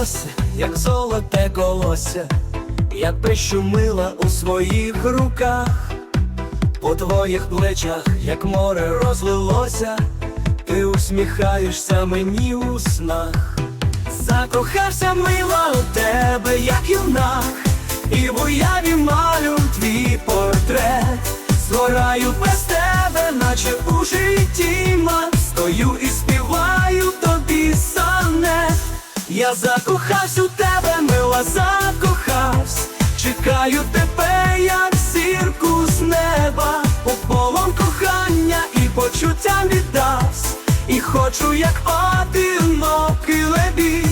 Волосся, як золоте колосся, як прищумила у своїх руках, по твоїх плечах, як море розлилося, ти усміхаєшся мені у снах. Закохався мила у тебе, як юнак, і в уяві малю Я закохався у тебе, мила, закохався. Чекаю тебе, як зірку з неба. У полон кохання і почуттям віддавсь І хочу, як одинокий лебідь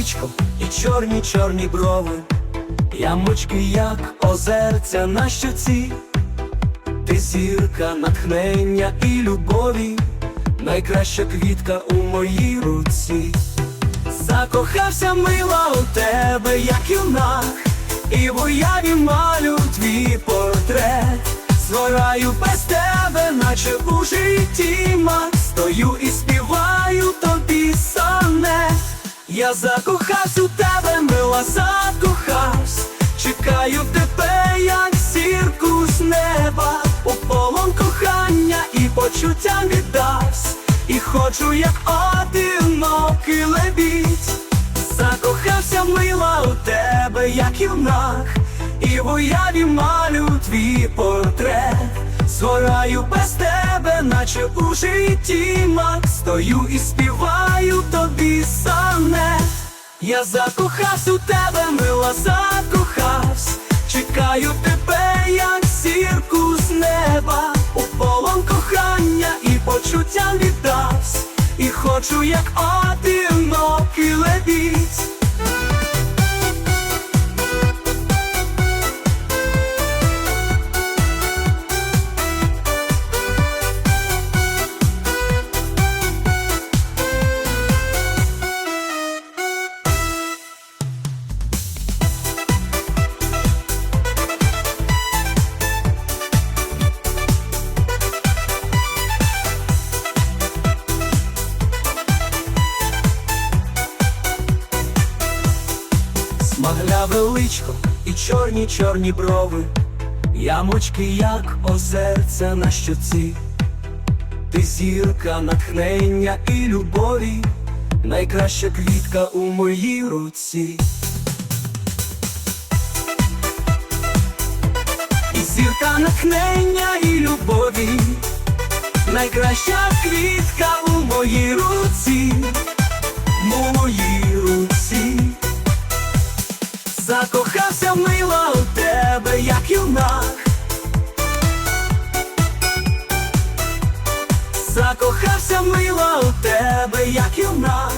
Величко і чорні чорні брови, ямочки, як озерця на щоці, ти зірка натхнення і любові, найкраща квітка у моїй руці. Закохався мила у тебе, як юнак, і в уяві малю твій портрет. Згораю без тебе, наче у житті мак Стою і співаю Я закохався у тебе, мила, закохався Чекаю тебе, як зірку з неба. У полон кохання і почуттям віддавсь. І хочу, як одинокий лебідь. Закохався мила у тебе, як юнак, і в уяві малю твій портрет. Згораю без тебе, наче у житті мак Стою і співаю тобі. Я закохався у тебе, мила, закохавсь, Чекаю тебе, як сірку з неба, у полон кохання і почуття віддавсь. І хочу, як одинокий Смагля величко і чорні чорні брови, ямочки, як озерця на щоці, ти зірка натхнення і любові, найкраща квітка у моїй руці. І зірка натхнення і любові, найкраща квітка у моїй руці. Втопився в мило у тебе, як юнак Закохався в мило у тебе, як юнак.